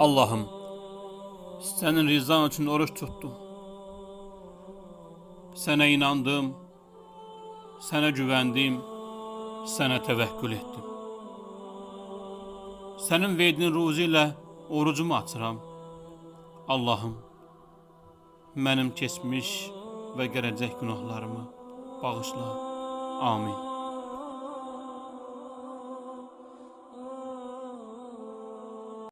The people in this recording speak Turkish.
Allah'ım, senin rızan için oruç tuttum. Sana inandım, sana güvendim, sana tevekkül ettim. Senin verdiğin ruzu ile orucumu açıram. Allah'ım, benim keçmiş ve gelecek günahlarımı bağışla. Amin.